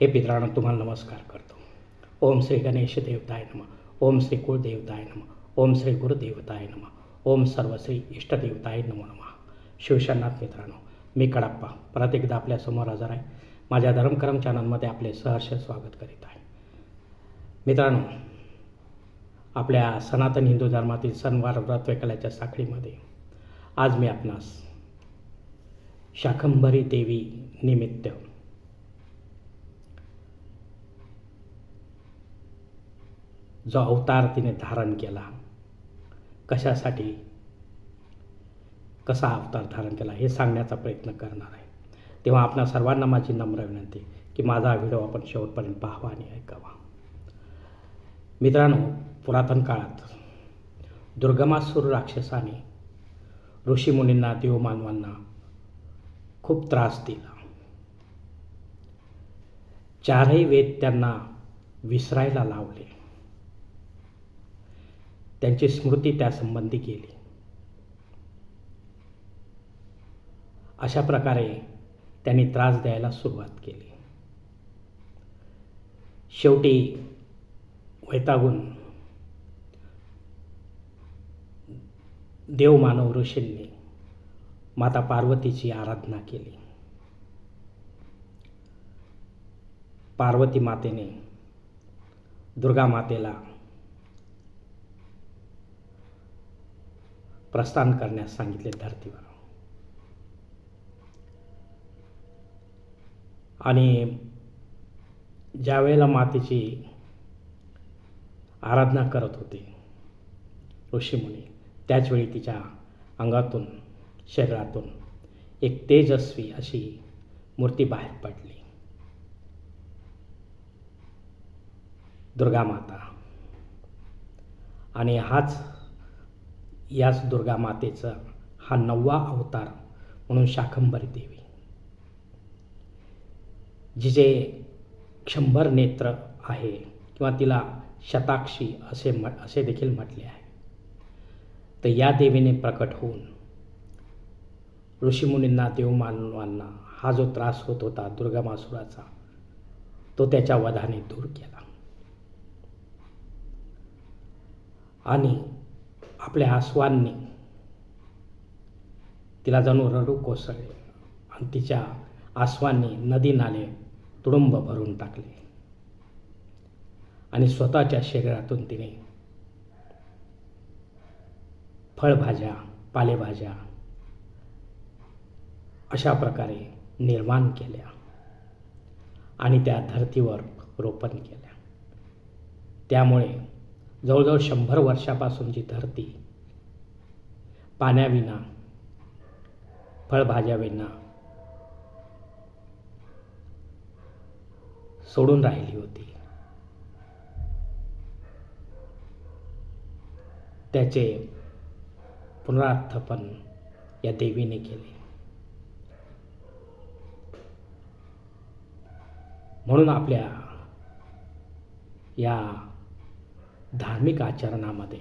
हे पितरांनो तुम्हाला नमस्कार करतो. ओम श्री गणेश देवताय नम. ओम श्री कुळदेवताय नम. ओम श्री गुरुदेवताय नम. ओम सर्व श्री इष्टदेवताय नमो नमः. शिवशनाथ मित्रांनो मी कडप्पा परत एकदा आपल्यासमोर हजर आहे. माझ्या धर्मकरम चॅनलमध्ये आपले सहर्ष स्वागत करीत आहे. मित्रांनो आपल्या सनातन हिंदू धर्मातील सणवार व्रतवेकल्याच्या साखळीमध्ये आज मी आपणास शाकंभरी देवी निमित्त जो अवतार तिने धारण केला कशासाठी? कसा अवतार धारण केला हे सांगण्याचा प्रयत्न करणार आहे. तेव्हा आपणा सर्वांना माझी नम्र विनंती की माझा व्हिडिओ आपण शेवटपर्यंत पाहावा आणि ऐकावा. मित्रांनो पुरातन काळात दुर्गमासूर राक्षसाने ऋषीमुनींना देवमानवांना खूप त्रास दिला. चारही वेद त्यांना विसरायला लावले. त्यांची स्मृती त्यासंबंधी केली. अशा प्रकारे त्यांनी त्रास द्यायला सुरुवात केली. शेवटी वैतागून देवमानव ऋषींनी माता पार्वतीची आराधना केली. पार्वती मातेने दुर्गा मातेला प्रस्थान करण्यास सांगितले धरतीवर. आणि ज्या वेळेला मातेची आराधना करत होते ऋषीमुनी त्याचवेळी तिच्या अंगातून शरीरातून एक तेजस्वी अशी मूर्ती बाहेर पडली. दुर्गा माता. आणि हाच याच दुर्गा मातेचा हा नववा अवतार म्हणून शाकंभरी देवी. जिचे शंभर नेत्र आहे किंवा तिला शताक्षी असे म असे देखील म्हटले आहे. तर या देवीने प्रकट होऊन ऋषीमुनींना देवमानवांना हा जो त्रास होत होता दुर्गमासुराचा तो त्याच्या वधाने दूर केला. आणि आपल्या आसवांनी तिला जणू रडू कोसळले आणि तिच्या आसवांनी नदी नाले तुडुंब भरून टाकले. आणि स्वतःच्या शरीरातून तिने फळभाज्या पालेभाज्या अशा प्रकारे निर्माण केल्या आणि त्या धर्तीवर रोपण केल्या. त्यामुळे जवळजवळ शंभर वर्षापासूनची धरती पाण्याविना फळभाज्याविना सोडून राहिली होती. त्याचे पुनरार्थपण या देवीने केले. म्हणून आपल्या या धार्मिक आचरणामध्ये.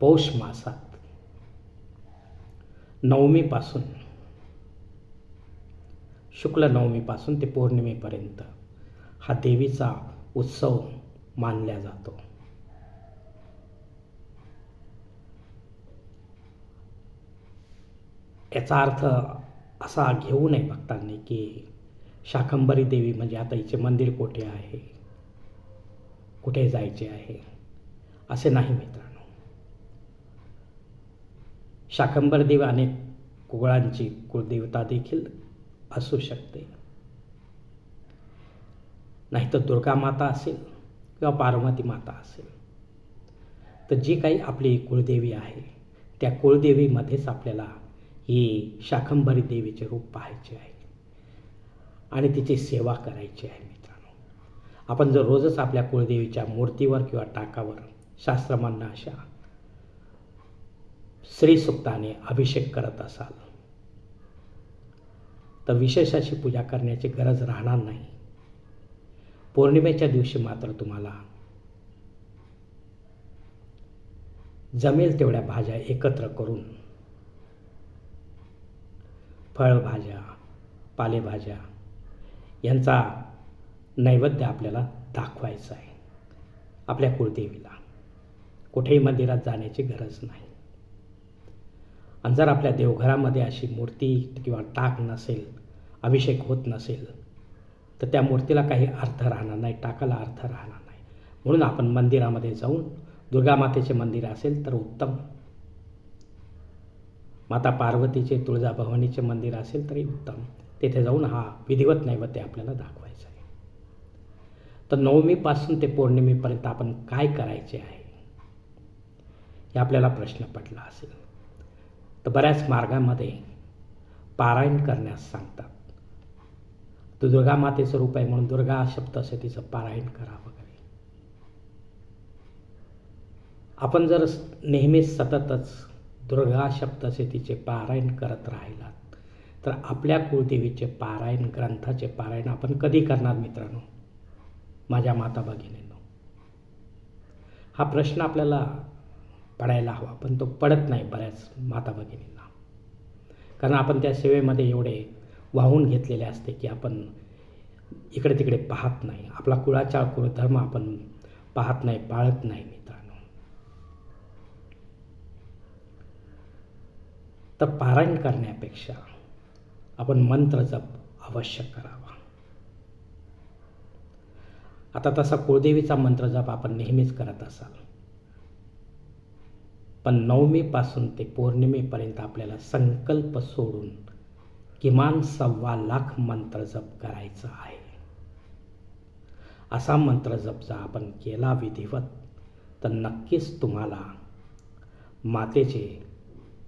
पौष मासात नवमीपासून शुक्ल नवमीपासून ते पौर्णिमेपर्यंत हा देवीचा उत्सव मानला जातो. याचा अर्थ असा घेऊ नये भक्तांनी की शाकंभरी देवी म्हणजे आता हिचे मंदिर कोठे आहे? कुठे जायचे आहे? असे नाही मित्रांनो. शाकंबर देव अनेक कुगळांची कुळदेवता देखील असू शकते. नाहीतर दुर्गा माता असेल किंवा पार्वती माता असेल. तर जी काही आपली कुळदेवी आहे त्या कुळदेवीमध्येच आपल्याला ही शाकंभरी देवीचे रूप पाहायचे आहे. आणि तिची सेवा करायची आहे मित्र आपण जर रोजच आपल्या कुळदेवीच्या मूर्तीवर किंवा टाकावर शास्त्रमांना अशा श्रीसुक्ताने अभिषेक करत असाल तर विशेष अशी पूजा करण्याची गरज राहणार नाही. पौर्णिमेच्या दिवशी मात्र तुम्हाला जमेल तेवढ्या भाज्या एकत्र करून फळभाज्या पालेभाज्या यांचा नैवेद्य आपल्याला दाखवायचं आहे. आपल्या कुळदेवीला. कुठेही मंदिरात जाण्याची गरज नाही. आणि जर आपल्या देवघरामध्ये अशी मूर्ती किंवा टाक नसेल अभिषेक होत नसेल तर त्या मूर्तीला काही अर्थ राहणार नाही टाकाला अर्थ राहणार नाही. म्हणून आपण मंदिरामध्ये जाऊन दुर्गामातेचे मंदिर असेल तर उत्तम. माता पार्वतीचे तुळजाभवानीचे मंदिर असेल तरी उत्तम. तेथे जाऊन हा विधिवत नैवेद्य आपल्याला दाखव. तर नवमीपासून ते पौर्णिमेपर्यंत आपण काय करायचे आहे? हे आपल्याला प्रश्न पडला असेल. तर बऱ्याच मार्गामध्ये पारायण करण्यास सांगतात. तो दुर्गा मातेचं रूप आहे म्हणून दुर्गा सप्तशतीचं पारायण करा वगैरे. आपण जर नेहमी सततच दुर्गा सप्तशतीचे पारायण करत राहिलात तर आपल्या कुळदेवीचे पारायण ग्रंथाचे पारायण आपण कधी करणार मित्रांनो? माझ्या माता भगिनींनो. हा प्रश्न आपल्याला पडायला हवा पण तो पडत नाही बऱ्याच माता भगिनींना. कारण आपण त्या सेवेमध्ये एवढे वाहून घेतलेले असते की आपण इकडे तिकडे पाहत नाही. आपला कुळाचा कुळधर्म आपण पाहत नाही पाळत नाही मित्रांनो. तर पारायण करण्यापेक्षा आपण मंत्र जप अवश्य करा. आता तसा कुळदेवीचा मंत्र जप आपण नेहमीच करत असाल. पण नवमीपासून ते पौर्णिमेपर्यंत आपल्याला संकल्प सोडून किमान सव्वा लाख मंत्र जप करायचा आहे. असा मंत्र जप जर आपण केला विधिवत तर नक्कीच तुम्हाला मातेचे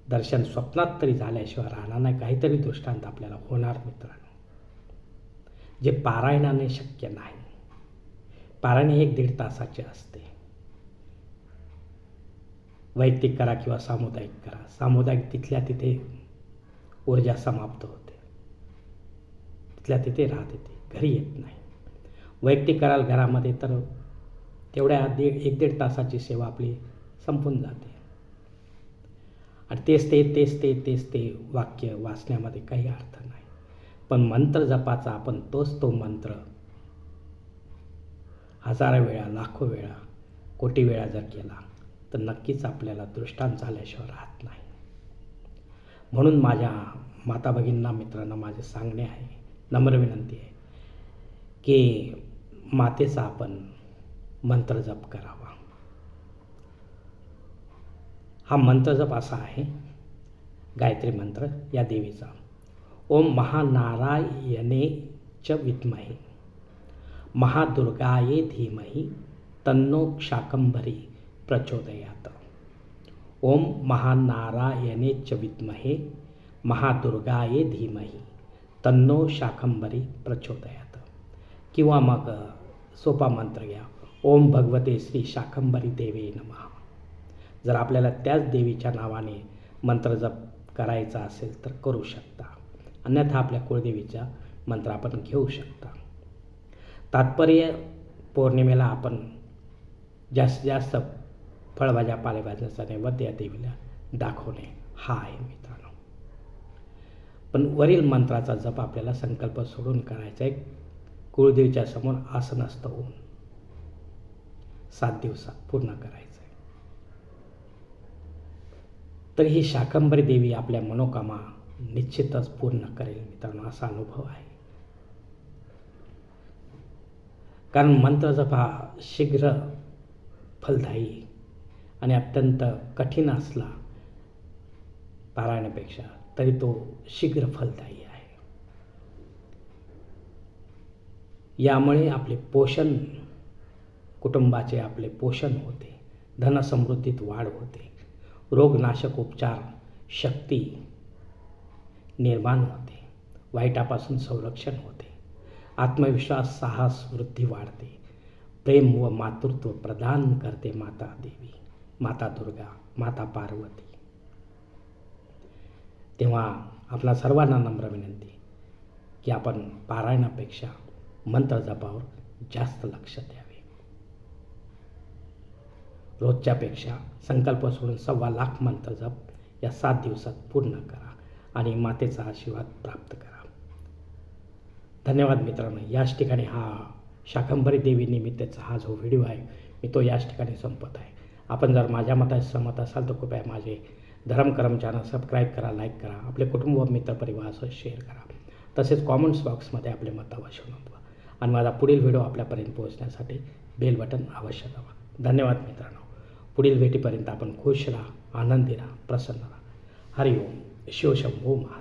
दर्शन स्वप्नात तरी झाल्याशिवाय राहणार नाही. काहीतरी दृष्टांत आपल्याला होणार मित्रांनो. जे पारायणाने शक्य नाही. पारायण एक दीड तासाचे असते. वैयक्तिक करा किंवा सामुदायिक करा. सामुदायिक तिथल्या तिथे ऊर्जा समाप्त होते. तिथल्या तिथे राहते ती. घरी येत नाही. वैयक्तिक कराल घरामध्ये तर तेवढ्या दीड एक दीड तासाची सेवा आपली संपून जाते. आणि तेच ते तेच ते तेच ते वाक्य वाचण्यामध्ये काही अर्थ नाही. पण मंत्र जपाचा आपण तोच तो मंत्र हजारा वेळा लाखो वेळा कोटी वेळा जर केला तर नक्कीच आपल्याला दृष्टांत झाल्याशिवाय राहत नाही. म्हणून माझ्या माता भगिनींना मित्रांना माझे सांगणे आहे नम्र विनंती आहे की मातेचा आपण मंत्र जप करावा. हा मंत्र जप असा आहे गायत्री मंत्र या देवीचा. ओम महानारायणे च विद्महे. महादुर्गाये धीमही तन्नो शाकंभरी प्रचोदयात। ओम महानारायणे च विद्महे महादुर्गाये धीमही तन्नो शाकंभरी प्रचोदयात। किंवा मग सोपा मंत्र घ्या ओम भगवते श्री शाकंभरी देवे नमः। जर आपल्याला त्याच देवीच्या नावाने मंत्र जप करायचा असेल तर करू शकता. अन्यथा आपल्या कुळदेवीचा मंत्र आपण घेऊ शकता. तात्पर्य पौर्णिमेला आपण जास्तीत जास्त फळभाज्या पालेभाज्याचा नैवेद्य या देवीला दाखवणे हा आहे मित्रांनो. पण वरील मंत्राचा जप आपल्याला संकल्प सोडून करायचा आहे. कुळदेवीच्या समोर आसनस्थ होऊन सात दिवसात पूर्ण करायचं आहे तर ही शाकंभरी देवी आपल्या मनोकामा निश्चितच पूर्ण करेल मित्रांनो. असा अनुभव आहे. कारण मंत्र जप हा शीघ्र फलदायी आणि अत्यंत कठीण असला पारायणापेक्षा तरी तो शीघ्र फलदायी आहे. यामुळे आपले पोषण कुटुंबाचे आपले पोषण होते धनसमृद्धीत वाढ होते रोगनाशक उपचार शक्ती निर्माण होते वाईटापासून संरक्षण होते. आत्मविश्वास साहस वृद्धी वाढते. प्रेम व मातृत्व प्रदान करते माता देवी माता दुर्गा माता पार्वती. तेव्हा आपला सर्वांना नम्र विनंती की आपण पारायणापेक्षा मंत्र जपावर जास्त लक्ष द्यावे. रोजच्यापेक्षा संकल्प सोडून सव्वा लाख मंत्र जप या सात दिवसात पूर्ण करा आणि मातेचा आशीर्वाद प्राप्त करा. धन्यवाद मित्रांनो. याच ठिकाणी हा शाकंभरी देवी निमित्ताचा हा जो व्हिडिओ आहे मी तो याच ठिकाणी संपत आहे. आपण जर माझ्या मताशी सहमत असाल तर कृपया माझे धर्मकरम चॅनल सबस्क्राईब करा लाईक करा आपले कुटुंब व मित्रपरिवारासह शेअर करा. तसेच कॉमेंट्स बॉक्समध्ये आपले मत अवश्य नोंदवा आणि माझा पुढील व्हिडिओ आपल्यापर्यंत पोहोचण्यासाठी बेल बटन अवश्य दाबा. धन्यवाद मित्रांनो. पुढील भेटीपर्यंत आपण खुश राहा आनंदी राहा प्रसन्न राहा. हरिओम. शिवशंभू महा